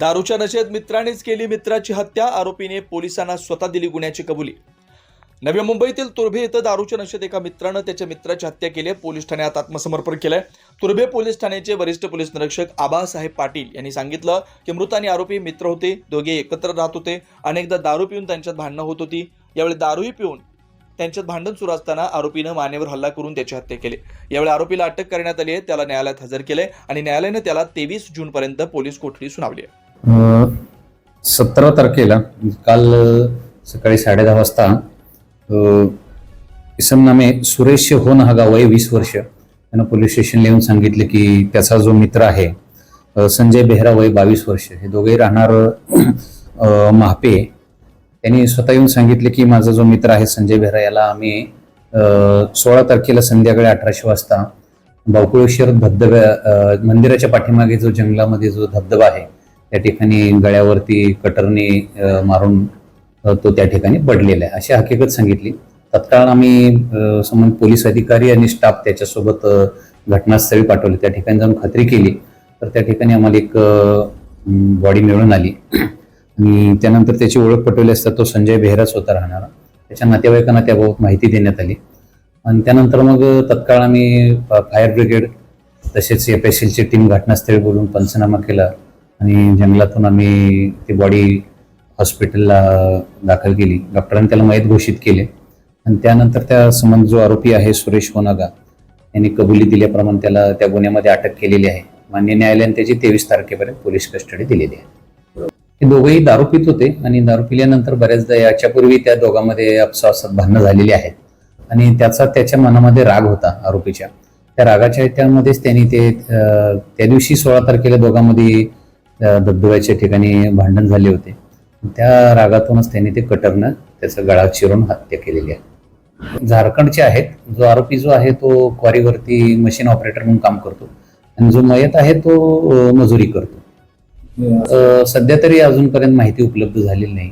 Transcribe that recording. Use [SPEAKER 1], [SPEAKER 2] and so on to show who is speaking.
[SPEAKER 1] दारूच्या नशेत मित्रानेच केली मित्राची हत्या आरोपीने पोलिसांना स्वतः दिली गुन्ह्याची कबुली. नवी मुंबईतील तुर्भे इथं दारूच्या नशेत एका मित्रानं त्याच्या मित्राची हत्या केली पोलीस ठाण्यात आत्मसमर्पण केलंय. तुर्भे पोलीस ठाण्याचे वरिष्ठ पोलीस निरीक्षक आबासाहेब पाटील यांनी सांगितलं की मृत आणि आरोपी मित्र होते. दोघे एकत्र राहत होते. अनेकदा दारू पिऊन त्यांच्यात भांडणं होत होती. यावेळी दारूही पिऊन त्यांच्यात भांडण सुरू असताना आरोपीनं मानेवर हल्ला करून त्याची हत्या केली. यावेळी आरोपीला अटक करण्यात आली आहे. त्याला न्यायालयात हजर केले आणि न्यायालयानं त्याला तेवीस जूनपर्यंत पोलीस कोठडी सुनावली आहे.
[SPEAKER 2] सतरा तारखेला काल सकाळी सकाळी साडेदहा वाजता अ, इसम नामे सुरेश होन हा गाव आहे वीस वर्ष. त्यानं पोलीस स्टेशनला येऊन सांगितले की त्याचा जो मित्र आहे संजय बेहरा वय बावीस वर्ष. हे दोघे राहणार महापे. त्यांनी स्वतः येऊन सांगितले की माझा जो मित्र आहे संजय बेहरा याला आम्ही सोळा तारखेला संध्याकाळी अठराशे वाजता बावकुळेश्वर धबधब्या मंदिराच्या पाठीमागे जो जंगलामध्ये जो धबधबा आहे त्या ठिकाणी गळ्यावरती कटरने मारून तो त्या ठिकाणी पडलेला आहे. अशी हकीकत सांगितली. तत्काळ आम्ही अ, पोलीस अधिकारी आणि स्टाफ त्याच्यासोबत घटनास्थळी पाठवले. त्या ठिकाणी जाऊन खात्री केली. तर त्या ठिकाणी आम्हाला एक बॉडी मिळून आली. आणि त्यानंतर त्याची ओळख पटवली असता तो संजय बेहराच होता राहणारा. त्याच्या नातेवाईकांना त्याबाबत माहिती देण्यात आली. आणि त्यानंतर मग तत्काळ आम्ही फायर ब्रिगेड तसेच एफ एस एलची टीम घटनास्थळी बोलून पंचनामा केला. आणि जंगलातून आम्ही ती बॉडी हॉस्पिटलला दाखल केली. डॉक्टरांनी त्याला मयत घोषित केले. आणि त्यानंतर त्या संबंध जो आरोपी आहे सुरेश होनागा यांनी कबुली दिल्याप्रमाणे त्याला त्या गुन्ह्यामध्ये अटक केलेली आहे. मान्य न्यायालयाने त्याची तेवीस तारखेपर्यंत पोलीस कस्टडी दिलेली आहे. हे दोघेही दारू पित होते आणि दारू पिल्यानंतर बऱ्याचदा याच्यापूर्वी त्या दोघांमध्ये आपसासात भांडणं झालेली आहेत. आणि त्याचा त्याच्या मनामध्ये राग होता आरोपीच्या. त्या रागाच्या त्यामध्येच त्यांनी ते त्या दिवशी सोळा तारखेला दोघांमध्ये धबधब्याच्या ठिकाणी भांडण झाले होते. त्या रागातूनच त्यांनी ते कटरनं त्याचा गळा चिरून हत्या केलेली आहे. झारखंडचे आहेत जो आरोपी जो आहे तो क्वारीवरती मशीन ऑपरेटर म्हणून काम करतो. आणि जो मयत आहे तो मजुरी करतो. सध्या तरी अजूनपर्यंत माहिती उपलब्ध झालेली नाही.